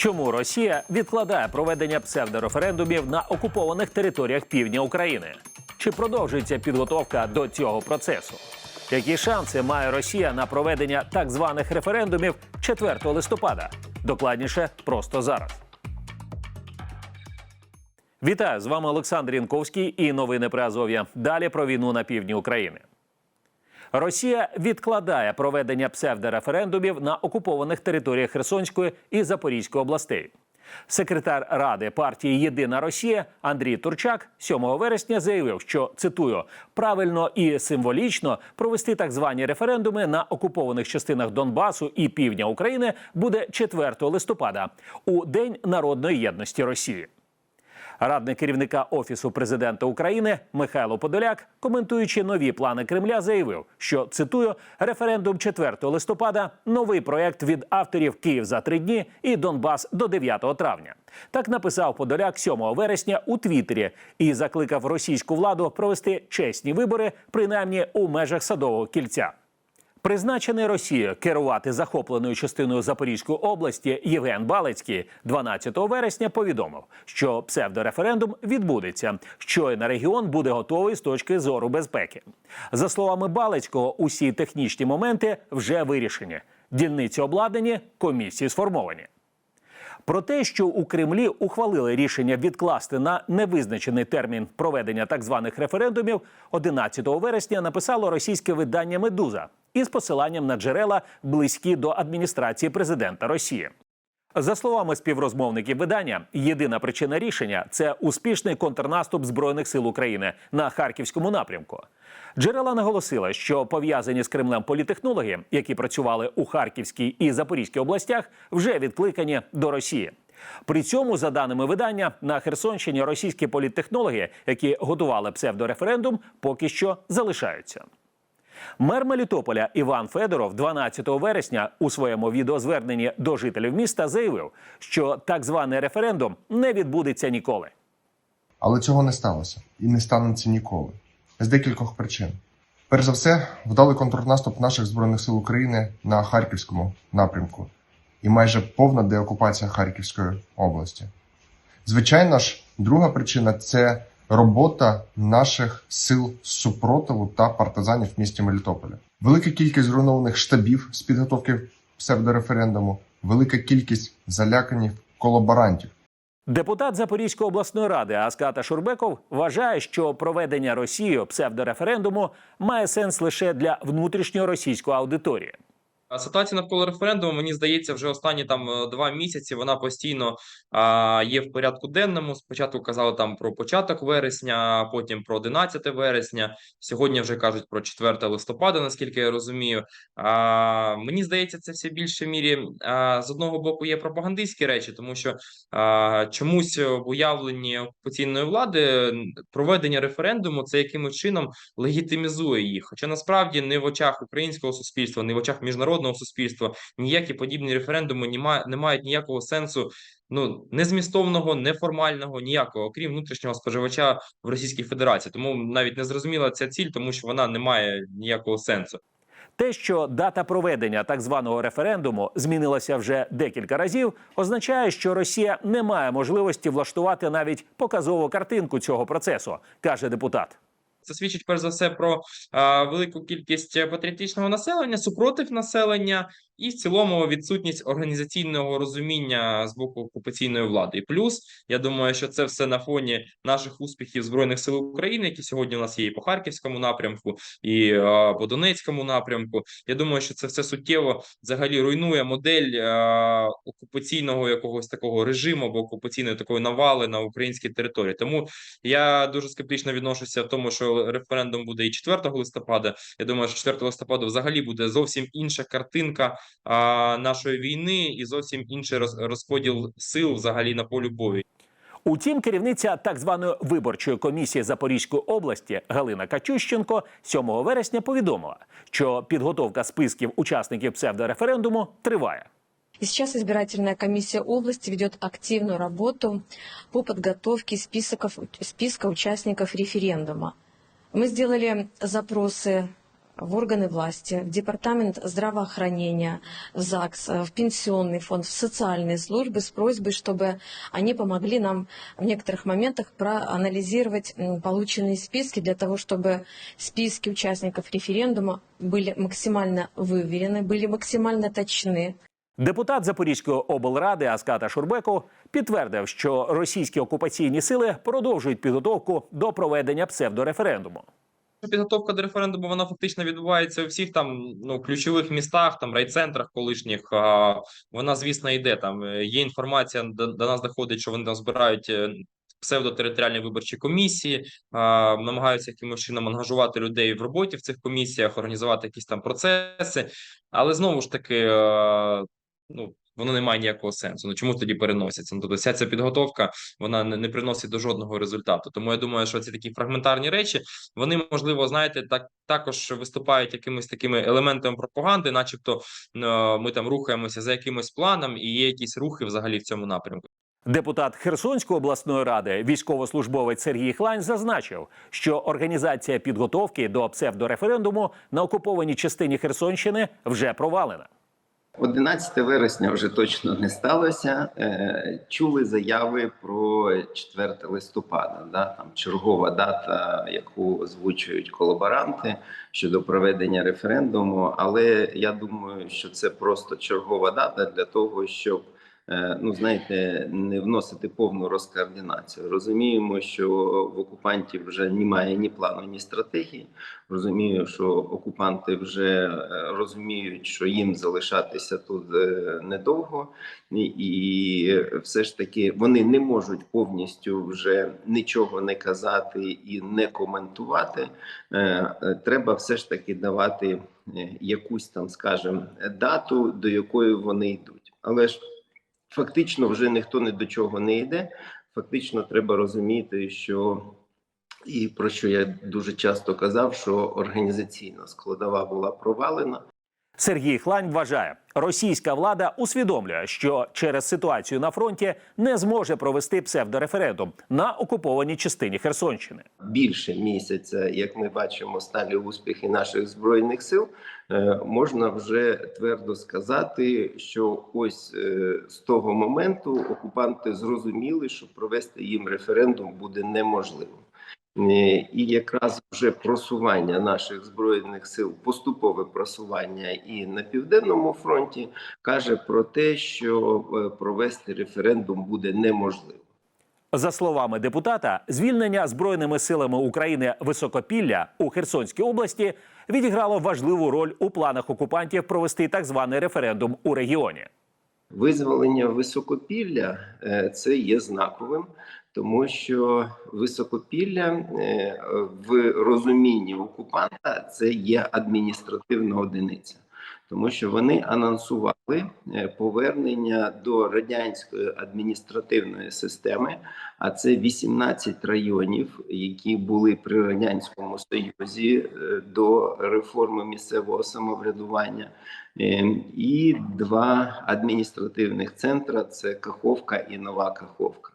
Чому Росія відкладає проведення псевдореферендумів на окупованих територіях півдня України? Чи продовжується підготовка до цього процесу? Які шанси має Росія на проведення так званих референдумів 4 листопада? Докладніше просто зараз. Вітаю з вами Олександр Янковський і новини Азов'я. Далі про війну на півдні України. Росія відкладає проведення псевдореферендумів на окупованих територіях Херсонської і Запорізької областей. Секретар ради партії Єдина Росія Андрій Турчак 7 вересня заявив, що цитую правильно і символічно провести так звані референдуми на окупованих частинах Донбасу і півдня України буде 4 листопада у День народної єдності Росії. Радник керівника офісу президента України Михайло Подоляк, коментуючи нові плани Кремля, заявив, що цитую референдум 4 листопада новий проект від авторів Київ за три дні і Донбас до 9 травня. Так написав Подоляк 7 вересня у Твіттері і закликав російську владу провести чесні вибори, принаймні у межах садового кільця. Призначений Росією керувати захопленою частиною Запорізької області Євген Балицький 12 вересня повідомив, що псевдореферендум відбудеться, щойно регіон буде готовий з точки зору безпеки. За словами Балицького, усі технічні моменти вже вирішені. Дільниці обладнані, комісії сформовані. Про те, що у Кремлі ухвалили рішення відкласти на невизначений термін проведення так званих референдумів, 11 вересня написало російське видання Медуза із посиланням на джерела близькі до адміністрації президента Росії. За словами співрозмовників видання, єдина причина рішення це успішний контрнаступ збройних сил України на харківському напрямку. Джерела наголосили, що пов'язані з Кремлем політехнологи, які працювали у Харківській і Запорізькій областях, вже відкликані до Росії. При цьому, за даними видання, на Херсонщині російські політтехнологи, які готували псевдореферендум, поки що залишаються. Мер Мелітополя Іван Федоров 12 вересня у своєму відеозверненні до жителів міста заявив, що так званий референдум не відбудеться ніколи. Але цього не сталося і не станеться ніколи. З декількох причин. Перш за все, вдалий контрнаступ наших Збройних сил України на Харківському напрямку і майже повна деокупація Харківської області. Звичайно ж, друга причина це робота наших сил супротиву та партизанів в місті Мелітополя. Велика кількість зруйнованих штабів з підготовки псевдореферендуму, велика кількість заляканих колаборантів. Депутат Запорізької обласної ради Аската Шурбеков вважає, що проведення Росією псевдореферендуму має сенс лише для внутрішньої російської аудиторії. Ситуація навколо референдуму, мені здається, вже останні там е, два місяці вона постійно а, є в порядку денному. Спочатку казали там про початок вересня, потім про 11 вересня. Сьогодні вже кажуть про 4 листопада, наскільки я розумію. А, мені здається, це все більше мірі а, з одного боку є пропагандистські речі, тому що а, чомусь в уявленні окупаційної влади проведення референдуму це якимось чином легітимізує їх. Хоча насправді не в очах українського суспільства, не в очах міжнародного суспільства ніякі подібні референдуми не, ма- не мають ніякого сенсу. Ну не змістовного, неформального, ніякого, окрім внутрішнього споживача в Російській Федерації. Тому навіть не зрозуміла ця ціль, тому що вона не має ніякого сенсу. Те, що дата проведення так званого референдуму змінилася вже декілька разів, означає, що Росія не має можливості влаштувати навіть показову картинку цього процесу, каже депутат. Це свідчить перш за все про велику кількість патріотичного населення, супротив населення, і в цілому відсутність організаційного розуміння з боку окупаційної влади. І плюс я думаю, що це все на фоні наших успіхів збройних сил України, які сьогодні у нас є і по харківському напрямку, і а, по Донецькому напрямку. Я думаю, що це все суттєво взагалі руйнує модель а, окупаційного якогось такого режиму або окупаційної такої навали на українській території. Тому я дуже скептично відношуся в тому, що референдум буде і 4 листопада. Я думаю, що 4 листопада взагалі буде зовсім інша картинка нашої війни і зовсім інший роз, розподіл сил взагалі на полі бою. Утім, керівниця так званої виборчої комісії Запорізької області Галина Качущенко 7 вересня повідомила, що підготовка списків учасників псевдореферендуму триває. И сейчас избирательная комиссия области ведет активную работу по подготовке списков, списка участников референдума. Мы сделали запросы в органы власти, в департамент здравоохранения, в ЗАГС, э, в пенсионный фонд, в социальные службы с просьбой, чтобы они помогли нам в некоторых моментах проанализировать м, полученные списки для того, чтобы списки участников референдума были максимально выверены, были максимально точны. Депутат Запорізької облради Аската Шурбеко підтвердив, що російські окупаційні сили продовжують підготовку до проведення псевдореферендуму. Підготовка до референдуму вона фактично відбувається у всіх там ну ключових містах, там райцентрах колишніх. А, вона, звісно, йде там. Є інформація до, до нас доходить, що вони там збирають е, псевдотериторіальні виборчі комісії, а, намагаються якимось чином ангажувати людей в роботі в цих комісіях, організувати якісь там процеси. Але знову ж таки, е, ну воно не має ніякого сенсу. Ну чому тоді переносяться? Ну тобто вся ця підготовка вона не, не приносить до жодного результату. Тому я думаю, що ці такі фрагментарні речі вони можливо, знаєте, так також виступають якимись такими елементами пропаганди, начебто е, ми там рухаємося за якимось планом, і є якісь рухи взагалі в цьому напрямку. Депутат Херсонської обласної ради, військовослужбовець Сергій Хлань, зазначив, що організація підготовки до псевдореферендуму на окупованій частині Херсонщини вже провалена. 11 вересня вже точно не сталося. Е, Чули заяви про 4 листопада, да, там чергова дата, яку озвучують колаборанти щодо проведення референдуму. Але я думаю, що це просто чергова дата для того, щоб ну знаєте, не вносити повну розкоординацію. Розуміємо, що в окупантів вже немає ні плану, ні стратегії. Розумію, що окупанти вже е, розуміють, що їм залишатися тут е, недовго, і, все ж таки вони не можуть повністю вже нічого не казати і не коментувати. Е, е, Треба все ж таки давати е, якусь там, скажімо, дату, до якої вони йдуть. Але ж фактично вже ніхто ні до чого не йде. Фактично, треба розуміти, що і про що я дуже часто казав, що організаційна складова була провалена. Сергій Хлань вважає, російська влада усвідомлює, що через ситуацію на фронті не зможе провести псевдореферендум на окупованій частині Херсонщини. Більше місяця, як ми бачимо, сталі успіхи наших збройних сил, е, можна вже твердо сказати, що ось е, з того моменту окупанти зрозуміли, що провести їм референдум буде неможливо. Е, І якраз вже просування наших збройних сил, поступове просування і на південному фронті каже про те, що е, провести референдум буде неможливо. За словами депутата, звільнення збройними силами України Високопілля у Херсонській області відіграло важливу роль у планах окупантів провести так званий референдум у регіоні. Визволення високопілля е, це є знаковим, тому що високопілля е, в розумінні окупанта це є адміністративна одиниця, тому що вони анонсували е, повернення до радянської адміністративної системи, а це 18 районів, які були при радянському союзі е, до реформи місцевого самоврядування. Е, і два адміністративних центра це Каховка і Нова Каховка.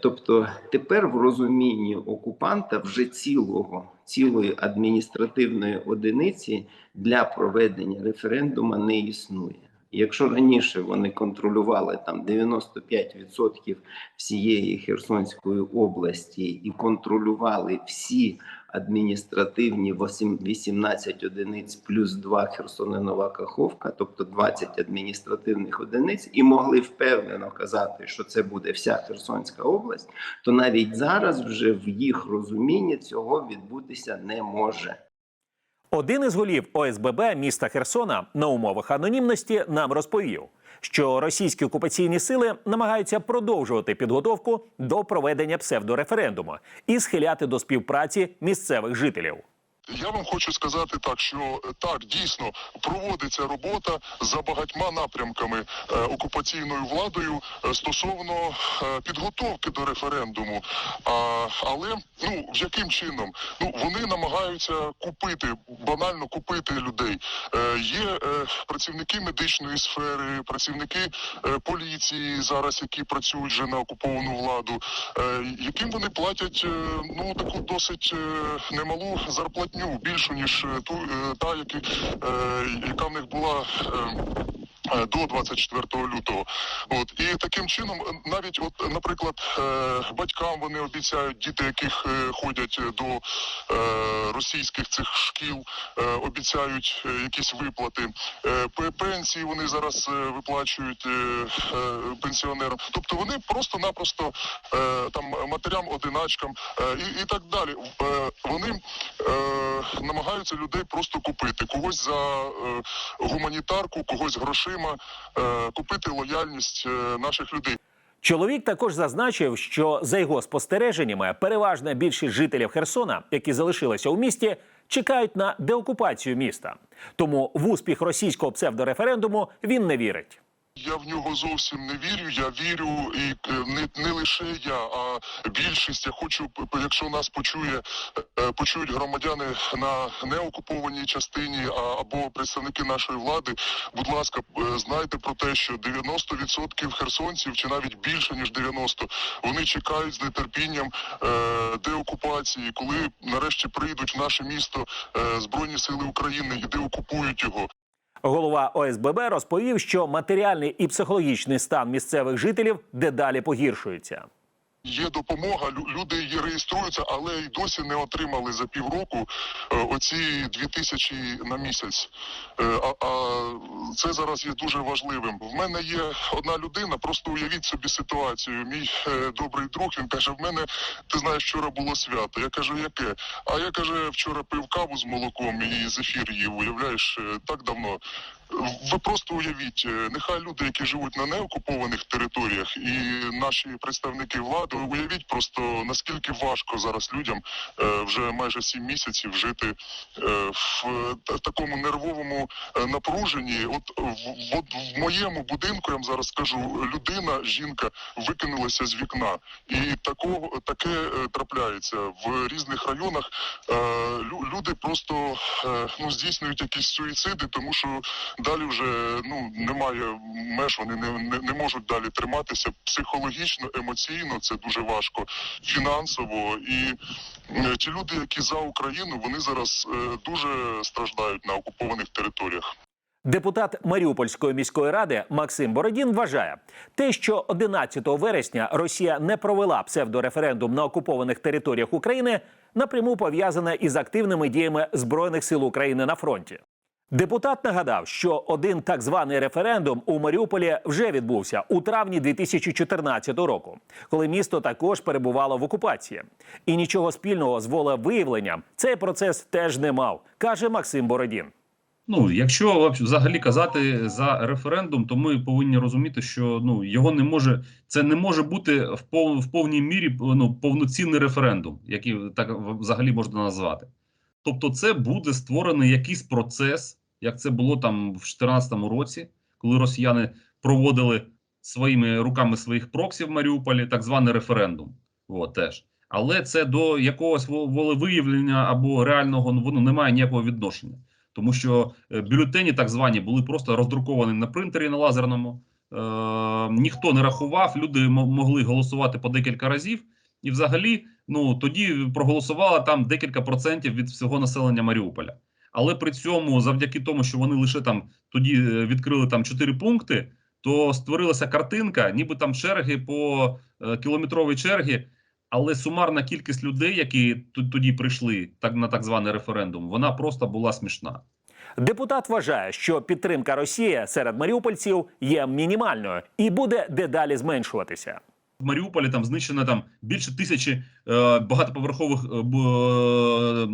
Тобто тепер в розумінні окупанта вже цілого цілої адміністративної одиниці для проведення референдума не існує. Якщо раніше вони контролювали там 95% всієї Херсонської області і контролювали всі адміністративні 18 одиниць плюс 2 Херсон і Нова Каховка, тобто 20 адміністративних одиниць, і могли впевнено казати, що це буде вся Херсонська область, то навіть зараз вже в їх розумінні цього відбутися не може. Один із голів ОСББ міста Херсона на умовах анонімності нам розповів, що російські окупаційні сили намагаються продовжувати підготовку до проведення псевдореферендуму і схиляти до співпраці місцевих жителів. Я вам хочу сказати так, що е, так дійсно проводиться робота за багатьма напрямками е, окупаційною владою е, стосовно підготовки до референдуму. А, але ну яким чином? Ну вони намагаються купити банально купити людей. Є працівники медичної сфери, працівники поліції зараз, які працюють вже на окуповану владу, яким вони платять ну таку досить немалу зарплатню зарплатню більшу ніж е, ту е, та, які, е, яка в них була. Е, До 24 лютого, от і таким чином, е, навіть от, наприклад, е, батькам вони обіцяють діти, яких ходять до російських цих шкіл, обіцяють якісь виплати. Пенсії вони зараз виплачують пенсіонерам. Тобто вони просто-напросто там матерям, одиначкам і, і так далі. Вони намагаються людей просто купити когось за гуманітарку, когось грошима, е, купити лояльність е, наших людей. Чоловік також зазначив, що за його спостереженнями переважна більшість жителів Херсона, які залишилися у місті, чекають на деокупацію міста. Тому в успіх російського псевдореферендуму він не вірить. Я в нього зовсім не вірю. Я вірю, і е, не, не лише я, а більшість. Я хочу, якщо нас почує, е, почують громадяни на неокупованій частині або представники нашої влади. Будь ласка, знайте про те, що 90% херсонців, чи навіть більше ніж 90%, вони чекають з нетерпінням е, деокупації, коли нарешті прийдуть в наше місто збройні сили України і деокупують його. Голова ОСББ розповів, що матеріальний і психологічний стан місцевих жителів дедалі погіршується. Є допомога, лю- люди її реєструються, але й досі не отримали за півроку е, оці дві тисячі на місяць. Е, А, а це зараз є дуже важливим. В мене є одна людина, просто уявіть собі ситуацію. Мій е, добрий друг він каже: в мене ти знаєш, вчора було свято. Я кажу, яке? А я каже, вчора пив каву з молоком і зефір їв. Уявляєш, так давно. Ви просто уявіть, е, нехай люди, які живуть на неокупованих територіях, і наші представники влади, уявіть просто наскільки важко зараз людям е, вже майже сім місяців жити е, в та- такому нервовому напруженні. От в, от в моєму будинку я вам зараз скажу, людина, жінка викинулася з вікна, і такого таке трапляється в різних районах. Люди просто ну здійснюють якісь суїциди, тому що далі вже ну немає меж, вони не, не, не можуть далі триматися психологічно, емоційно це дуже важко, фінансово. І е, ті люди, які за Україну, вони зараз е, дуже страждають на окупованих територіях. Депутат Маріупольської міської ради Максим Бородін вважає, те, що 11 вересня Росія не провела псевдореферендум на окупованих територіях України, напряму пов'язане із активними діями збройних сил України на фронті. Депутат нагадав, що один так званий референдум у Маріуполі вже відбувся у травні 2014 року, коли місто також перебувало в окупації. І нічого спільного з волевиявленням цей процес теж не мав, каже Максим Бородін. Ну, якщо взагалі казати за референдум, то ми повинні розуміти, що ну його не може, це не може бути в пов, в повній мірі ну, повноцінний референдум, який так взагалі можна назвати. Тобто, це буде створений якийсь процес, як це було там в 2014 році, коли росіяни проводили своїми руками своїх проксів в Маріуполі, так званий референдум. От, теж. Але це до якогось волевиявлення або реального ну, воно не має ніякого відношення тому що е, бюлетені, так звані, були просто роздруковані на принтері на лазерному. Е, ніхто не рахував, люди могли голосувати по декілька разів, і взагалі, ну тоді проголосувало там декілька процентів від всього населення Маріуполя. Але при цьому, завдяки тому, що вони лише там тоді е, відкрили там чотири пункти, то створилася картинка, ніби там черги по е, кілометровій черги. Але сумарна кількість людей, які тоді прийшли так на так званий референдум, вона просто була смішна. Депутат вважає, що підтримка Росії серед маріупольців є мінімальною і буде дедалі зменшуватися. В Маріуполі там знищено там більше тисячі е, багатоповерхових е, е,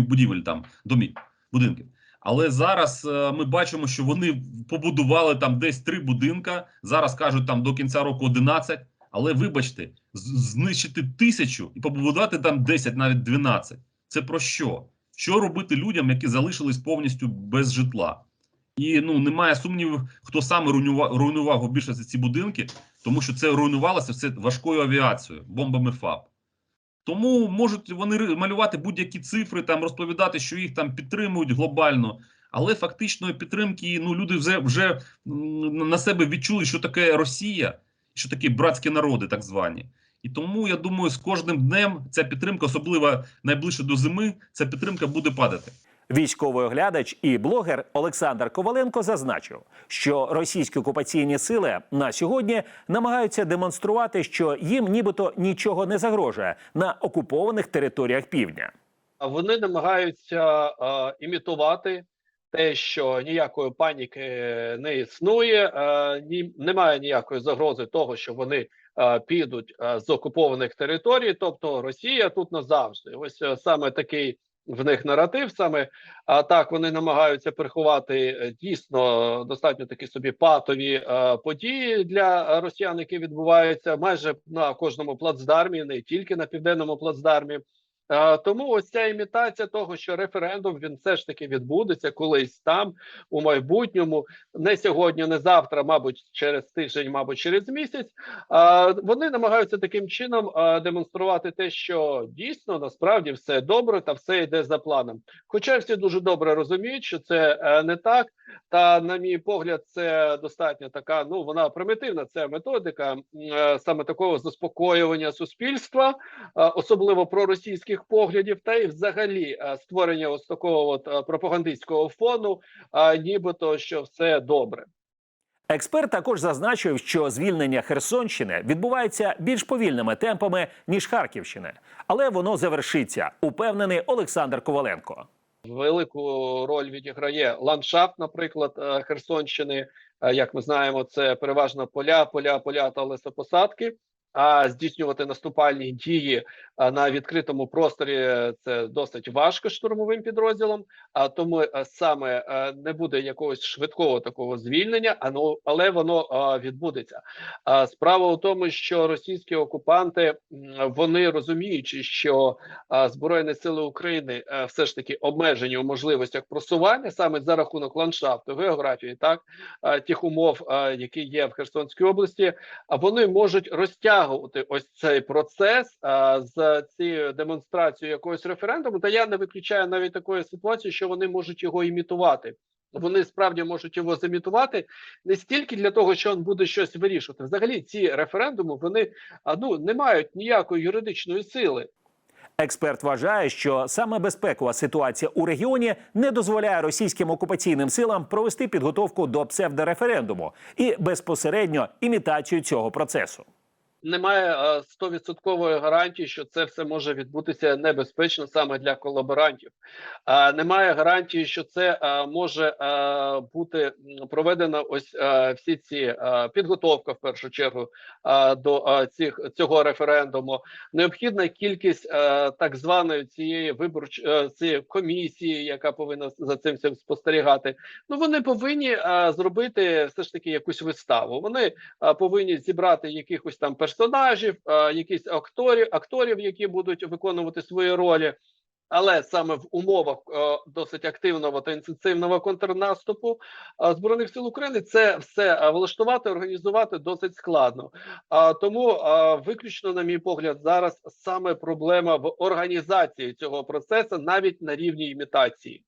будівель там домів, будинків. Але зараз е, ми бачимо, що вони побудували там десь три будинка. Зараз кажуть там до кінця року 11. Але вибачте, знищити тисячу і побудувати там 10, навіть 12. Це про що? Що робити людям, які залишились повністю без житла? І ну немає сумнівів, хто саме руйнував, руйнував у більшості ці будинки, тому що це руйнувалося все важкою авіацією, бомбами ФАП. Тому можуть вони малювати будь-які цифри, там розповідати, що їх там підтримують глобально. Але фактичної підтримки ну люди вже вже на себе відчули, що таке Росія, що таке братські народи, так звані. І тому я думаю, з кожним днем ця підтримка, особливо найближче до зими, ця підтримка буде падати. Військовий оглядач і блогер Олександр Коваленко зазначив, що російські окупаційні сили на сьогодні намагаються демонструвати, що їм нібито нічого не загрожує на окупованих територіях півдня. Вони намагаються е, імітувати те, що ніякої паніки не існує, е, ні, немає ніякої загрози того, що вони е, підуть е, з окупованих територій, тобто Росія тут назавжди. Ось е, саме такий в них наратив. Саме а так вони намагаються приховати е, дійсно достатньо такі собі патові е, події для росіян, які відбуваються майже на кожному плацдармі, не тільки на південному плацдармі. Тому ось ця імітація того, що референдум він все ж таки відбудеться колись там у майбутньому, не сьогодні, не завтра, мабуть, через тиждень, мабуть, через місяць. Вони намагаються таким чином демонструвати те, що дійсно насправді все добре та все йде за планом. Хоча всі дуже добре розуміють, що це е, не так. Та, на мій погляд, це достатньо така. Ну вона примітивна. Це методика е, саме такого заспокоювання суспільства особливо проросійських поглядів, та й взагалі е, створення ось такого от е, пропагандистського фону, е, нібито що все добре. Експерт також зазначив, що звільнення Херсонщини відбувається більш повільними темпами ніж Харківщини, але воно завершиться, упевнений Олександр Коваленко. Велику роль відіграє ландшафт, наприклад, е, Херсонщини. Як ми знаємо, це переважно поля, поля, поля та лесопосадки. А здійснювати наступальні дії на відкритому просторі це досить важко штурмовим підрозділом. А тому е, саме е, не буде якогось швидкого такого звільнення, ну але воно відбудеться. Справа у тому, що російські окупанти вони розуміючи, що збройні сили України е, все ж таки обмежені у можливостях просування саме за рахунок ландшафту, географії, так тих умов, які є в Херсонській області, вони можуть розтягувати ось цей процес а, з цією демонстрацією якогось референдуму. Та я не виключаю навіть такої ситуації, що вони можуть його імітувати. Вони справді можуть його замітувати не стільки для того, що він буде щось вирішувати. Взагалі, ці референдуми вони ну не мають ніякої юридичної сили. Експерт вважає, що саме безпекова ситуація у регіоні не дозволяє російським окупаційним силам провести підготовку до псевдореферендуму і безпосередньо імітацію цього процесу. Немає е, стовідсоткової гарантії, що це все може відбутися небезпечно саме для колаборантів. Е, Немає гарантії, що це е, може е, бути м, проведено ось всі ці підготовка в першу чергу до цих цього референдуму. Необхідна кількість так званої цієї виборчої цієї комісії, яка повинна за цим всім спостерігати. Ну вони повинні зробити все ж таки якусь виставу. Вони повинні зібрати якихось там персонажів, а, якісь акторів, акторів, які будуть виконувати свої ролі. Але саме в умовах е, досить активного та інтенсивного контрнаступу е, збройних сил України це все е, влаштувати, організувати досить складно. А тому е, виключно, на мій погляд, зараз саме проблема в організації цього процесу, навіть на рівні імітації.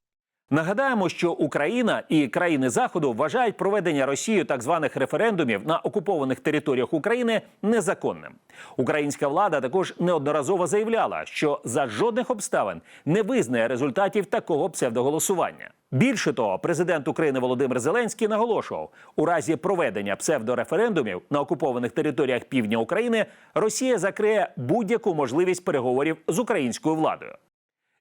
Нагадаємо, що Україна і країни Заходу вважають проведення Росією так званих референдумів на окупованих територіях України незаконним. Українська влада також неодноразово заявляла, що за жодних обставин не визнає результатів такого псевдоголосування. Більше того, президент України Володимир Зеленський наголошував, у разі проведення псевдореферендумів на окупованих територіях півдня України Росія закриє будь-яку можливість переговорів з українською владою.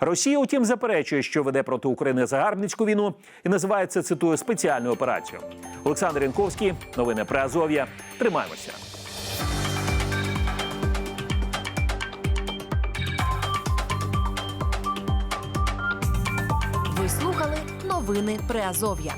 Росія, утім, заперечує, що веде проти України загарбницьку війну і називає це, цитую, спеціальною операцією. Олександр Янковський, новини про Азов'я. Тримаємося. Ви слухали новини Приазов'я.